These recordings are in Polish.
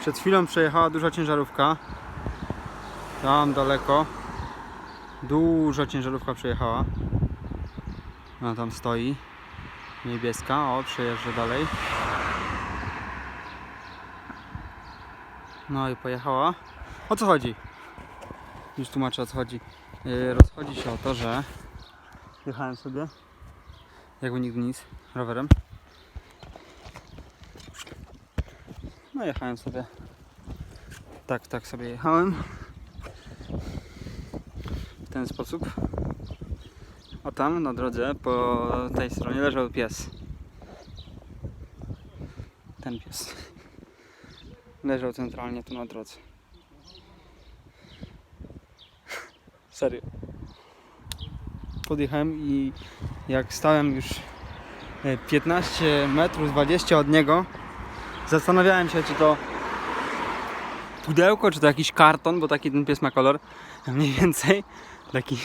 Przed chwilą przejechała duża ciężarówka. Tam daleko. Duża ciężarówka przejechała. Ona tam stoi. Niebieska. O, przejeżdża dalej. No i pojechała. O co chodzi? Już tłumaczę o co chodzi. Yy, rozchodzi się o to, że jechałem sobie jakby nigdy nic rowerem. No jechałem sobie. Tak, tak sobie jechałem. W ten sposób. A tam na drodze po tej stronie leżał pies. Ten pies. Leżał centralnie tu na drodze. Serio. Podjechałem i jak stałem już e, 15 metrów, 20 od niego, zastanawiałem się, czy to pudełko, czy to jakiś karton, bo taki ten pies ma kolor, mniej więcej, taki,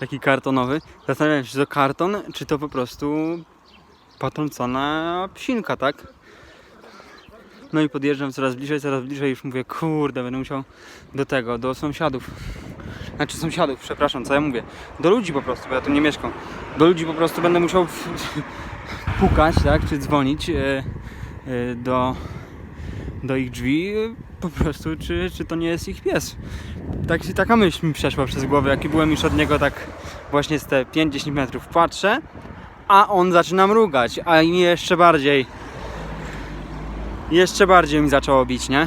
taki kartonowy. Zastanawiałem się, czy to karton, czy to po prostu potrącona psinka, tak? No i podjeżdżam coraz bliżej, coraz bliżej, już mówię, kurde, będę musiał do tego, do sąsiadów. Znaczy sąsiadów, przepraszam, co ja mówię. Do ludzi po prostu, bo ja tu nie mieszkam. Do ludzi po prostu będę musiał pukać, tak, czy dzwonić e, do, do ich drzwi, po prostu, czy, czy to nie jest ich pies. Tak, taka myśl mi przeszła przez głowę, jaki byłem już od niego tak właśnie z te 5-10 metrów. Patrzę, a on zaczyna mrugać, a jeszcze bardziej jeszcze bardziej mi zaczęło bić, nie?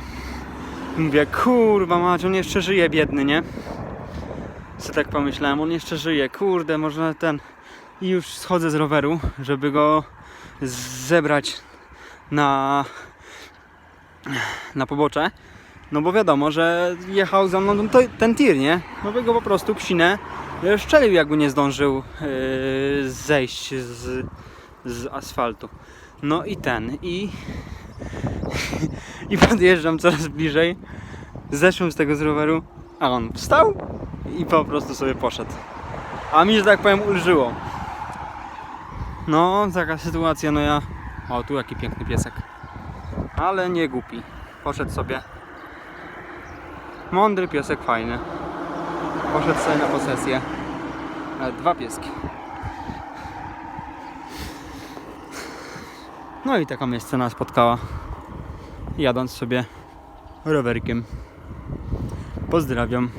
Mówię, kurwa mać, on jeszcze żyje, biedny, nie? Co tak pomyślałem, on jeszcze żyje, kurde, może ten... I już schodzę z roweru, żeby go zebrać na... na pobocze. No bo wiadomo, że jechał za mną ten tir, nie? No by go po prostu psinę szczelił, jakby nie zdążył yy, zejść z, z asfaltu. No i ten, i i podjeżdżam coraz bliżej. Zeszłem z tego z roweru, a on wstał i po prostu sobie poszedł. A mi, że tak powiem, ulżyło. No, taka sytuacja, no ja... O, tu jaki piękny piesek. Ale nie głupi. Poszedł sobie. Mądry piesek, fajny. Poszedł sobie na posesję. Nawet dwa pieski. No i taka mnie scena spotkała jadąc sobie rowerkiem. Pozdrawiam.